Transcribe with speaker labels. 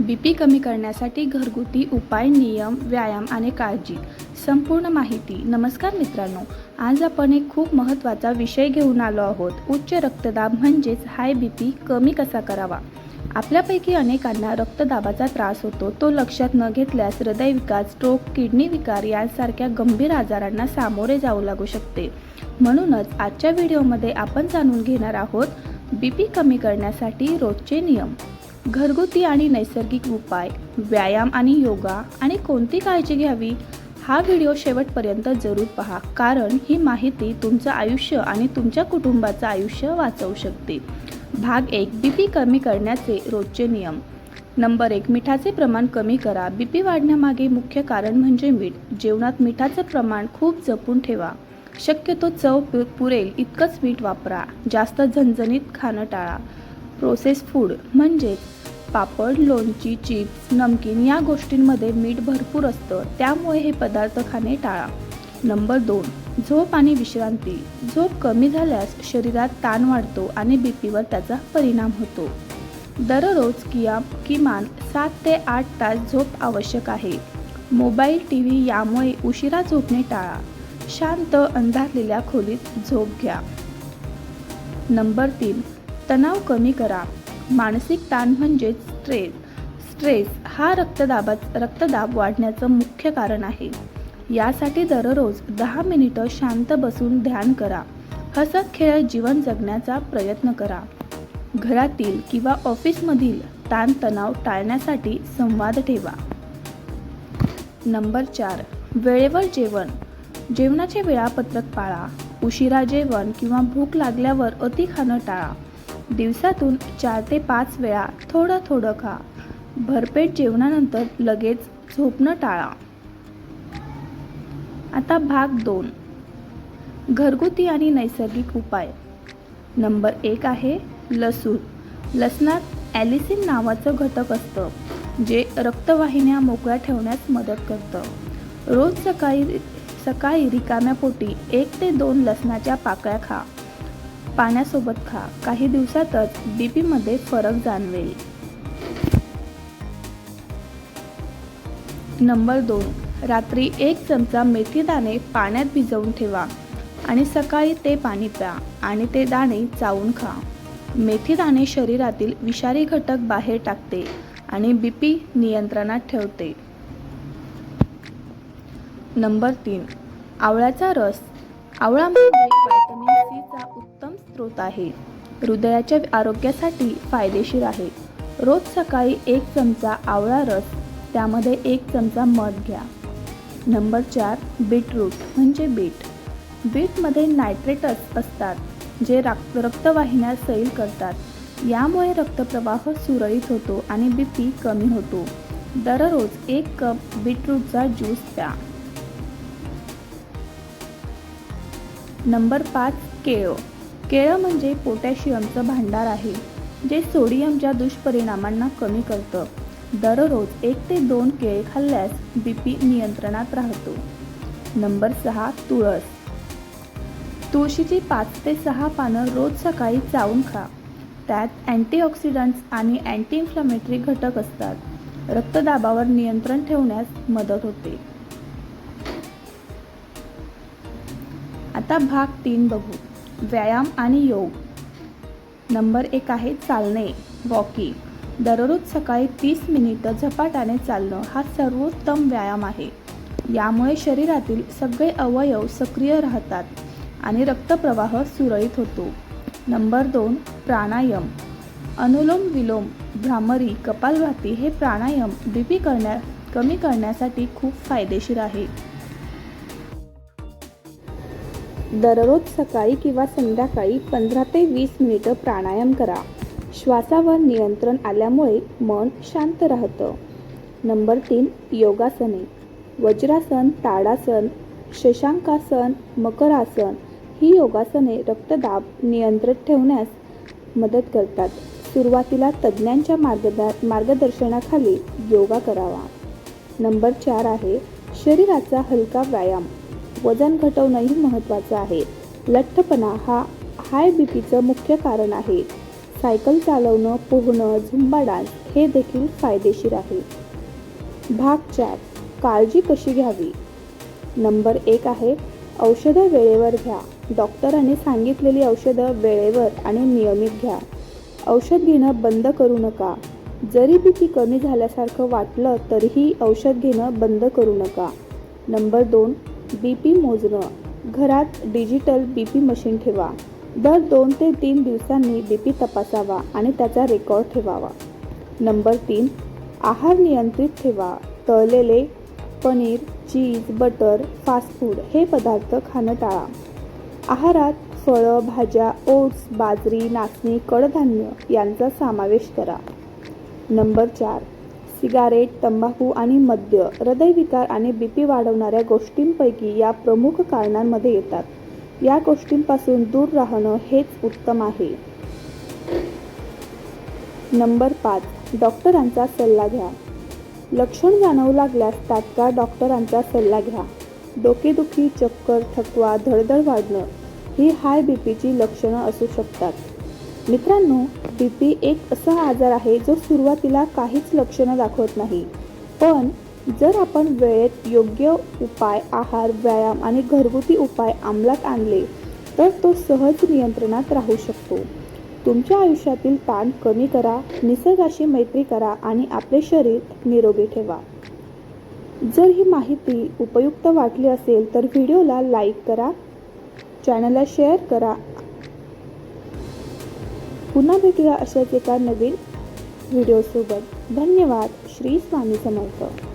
Speaker 1: बी P कमी करण्यासाठी घरगुती उपाय नियम व्यायाम आणि काळजी. संपूर्ण माहिती. नमस्कार मित्रांनो. आज आपण एक खूप महत्त्वाचा विषय घेऊन आलो आहोत. उच्च रक्तदाब म्हणजेच हाय बी पी कमी कसा करावा? आपल्यापैकी अनेकांना रक्तदाबाचा त्रास होतो. तो लक्षात न घेतल्यास हृदयविकार स्ट्रोक किडनी विकार यांसारख्या गंभीर आजारांना सामोरे जाऊ लागू शकते. म्हणूनच आजच्या व्हिडिओमध्ये आपण जाणून घेणार आहोत बी पी कमी करण्यासाठी रोजचे नियम. घरगुती आणि नैसर्गिक उपाय व्यायाम आणि योगा आणि कोणती काळजी घ्यावी? हा व्हिडिओ शेवटपर्यंत जरूर पहा कारण ही माहिती तुमचं आयुष्य आणि तुमच्या कुटुंबाचं आयुष्य वाचवू शकते. भाग एक बी पी कमी करण्याचे रोजचे नियम. नंबर एक मिठाचे प्रमाण कमी करा. बी पी वाढण्यामागे मुख्य कारण म्हणजे मीठ. जेवणात मिठाचं प्रमाण खूप जपून ठेवा. शक्यतो चव पु- पुरेल इतकंच मीठ वापरा. जास्त झणझणीत खाणं टाळा. प्रोसेस फूड म्हणजेच पापड लोणची चिप्स नमकीन या गोष्टींमध्ये मीठ भरपूर असतं. त्यामुळे हे पदार्थ खाणे टाळा. नंबर दोन झोप आणि विश्रांती. झोप कमी झाल्यास शरीरात ताण वाढतो आणि बी पीवर त्याचा परिणाम होतो. दररोज किया किमान सात ते आठ तास झोप आवश्यक आहे. मोबाईल टी व्ही यामुळे उशिरा झोपणे टाळा. शांत अंधारलेल्या खोलीत झोप घ्या. नंबर तीन तणाव कमी करा. मानसिक ताण म्हणजेच स्ट्रेस स्ट्रेस हा रक्तदाबा रक्तदाब वाढण्याचं मुख्य कारण आहे. यासाठी दररोज दहा मिनिटं शांत बसून ध्यान करा. हसत खेळत जीवन जगण्याचा प्रयत्न करा. घरातील किंवा ऑफिसमधील ताणतणाव टाळण्यासाठी संवाद ठेवा. नंबर चार. वेळेवर जेवण. जेवणाचे वेळापत्रक पाळा. उशिरा जेवण किंवा भूक लागल्यावर अति खाणं टाळा. दिवसातून चार ते पाच वेळा थोडं थोडं खा. भरपेट जेवणानंतर लगेच झोपणं टाळा. आता भाग दोन. घरगुती आणि नैसर्गिक उपाय. नंबर एक आहे लसूण. लसणात ॲलिसिन नावाचं घटक असतं जे रक्तवाहिन्या मोकळ्या ठेवण्यास मदत करतं. रोज सकाळी सकाळी रिकाम्या पोटी एक ते दोन लसणाच्या पाकळ्या खा. पाण्यासोबत खा. काही दिवसातच बी पीमध्ये फरक जाणवेल. नंबर दोन. रात्री एक चमचा मेथी दाणे पाण्यात भिजवून ठेवा आणि सकाळी ते पाणी प्या आणि ते दाणे चावून खा. मेथी दाणे शरीरातील विषारी घटक बाहेर टाकते आणि बीपी नियंत्रणात ठेवते. नंबर तीन. आवळ्याचा रस. आवळा म्हणजे स्रोत आहे. हृदयाच्या आरोग्यासाठी फायदेशीर आहे. रोज सकाळी एक चमचा आवळा रस त्यामध्ये एक चमचा मध घ्या. नंबर चार बीटरूट म्हणजे बीट. बीटमध्ये नायट्रेटस असतात जे रक्त रक्तवाहिन्या सैल करतात. यामुळे रक्तप्रवाह सुरळीत होतो आणि बी पी कमी होतो. दररोज एक कप बीटरूटचा ज्यूस प्या. नंबर पाच केळं. केळं म्हणजे पोटॅशियमचं भांडार आहे जे सोडियमच्या दुष्परिणामांना कमी करतं. दररोज एक ते दोन केळे खाल्ल्यास बी पी नियंत्रणात राहतो. नंबर सहा तुळस. तुळशीची पाच ते सहा पानं रोज सकाळी चावून खा. त्यात अँटीऑक्सिडंट्स आणि अँटी इन्फ्लमेटरी घटक असतात. रक्तदाबावर नियंत्रण ठेवण्यास मदत होते. आता भाग तीन बघू. व्यायाम आणि योग. नंबर एक आहे चालणे वॉकिंग. दररोज सकाळी तीस मिनिटं झपाट्याने चालणं हा सर्वोत्तम व्यायाम आहे. यामुळे शरीरातील सगळे अवयव सक्रिय राहतात आणि रक्तप्रवाह सुरळीत होतो. नंबर दोन प्राणायाम. अनुलोम विलोम भ्रामरी कपालभाती हे प्राणायाम बी पी करण्या कमी करण्यासाठी खूप फायदेशीर आहे. दररोज सकाळी किंवा संध्याकाळी पंधरा ते वीस मिनिटं प्राणायाम करा. श्वासावर नियंत्रण आल्यामुळे मन शांत राहतं. नंबर तीन योगासने. वज्रासन ताडासन शशांकासन मकरासन ही योगासने रक्तदाब नियंत्रित ठेवण्यास मदत करतात. सुरुवातीला तज्ज्ञांच्या मार्गदा मार्गदर्शनाखाली योगा करावा. नंबर चार आहे शरीराचा हलका व्यायाम. वजन घटवणंही महत्त्वाचं आहे. लठ्ठपणा हा हाय बी पीचं मुख्य कारण आहे. सायकल चालवणं पोहणं झुंबा डान्स हे देखील फायदेशीर आहे. भाग चार काळजी कशी घ्यावी? नंबर एक आहे औषधं वेळेवर घ्या. डॉक्टरांनी सांगितलेली औषधं वेळेवर आणि नियमित घ्या. औषध घेणं बंद करू नका. जरी भीती कमी झाल्यासारखं वाटलं तरीही औषध घेणं बंद करू नका. नंबर दोन बी पी मोजणं. घरात डिजिटल बी पी मशीन ठेवा. दर दोन ते तीन दिवसांनी बी पी तपासावा आणि त्याचा रेकॉर्ड ठेवावा. नंबर तीन आहार नियंत्रित ठेवा. तळलेले paneer cheese butter fast food हे पदार्थ खाणं टाळा. आहारात फळं भाज्या ओट्स बाजरी नाचणी कडधान्य यांचा समावेश करा. नंबर चार सिगारेट तंबाखू आणि मद्य हृदयविकार आणि बी पी वाढवणाऱ्या गोष्टींपैकी या प्रमुख कारणांमध्ये येतात. या गोष्टींपासून दूर राहणं हेच उत्तम आहे. नंबर पाच. डॉक्टरांचा सल्ला घ्या. लक्षण जाणवू लागल्यास तात्काळ डॉक्टरांचा सल्ला घ्या. डोकेदुखी चक्कर थकवा धडधड वाढणं ही हाय बी पीची लक्षणं असू शकतात. मित्रांनो बी पी एक असा आजार आहे जो सुरुवातीला काहीच लक्षणं दाखवत नाही. पण जर आपण वेळेत योग्य उपाय आहार व्यायाम आणि घरगुती उपाय अंमलात आणले तर तो सहज नियंत्रणात राहू शकतो. तुमच्या आयुष्यातील ताण कमी करा निसर्गाशी मैत्री करा आणि आपले शरीर निरोगी ठेवा. जर ही माहिती उपयुक्त वाटली असेल तर व्हिडिओला लाईक करा चॅनलला शेअर करा पुन्हा भेटूया अशाच एका नवीन व्हिडिओसोबत धन्यवाद. श्री स्वामी समर्थ.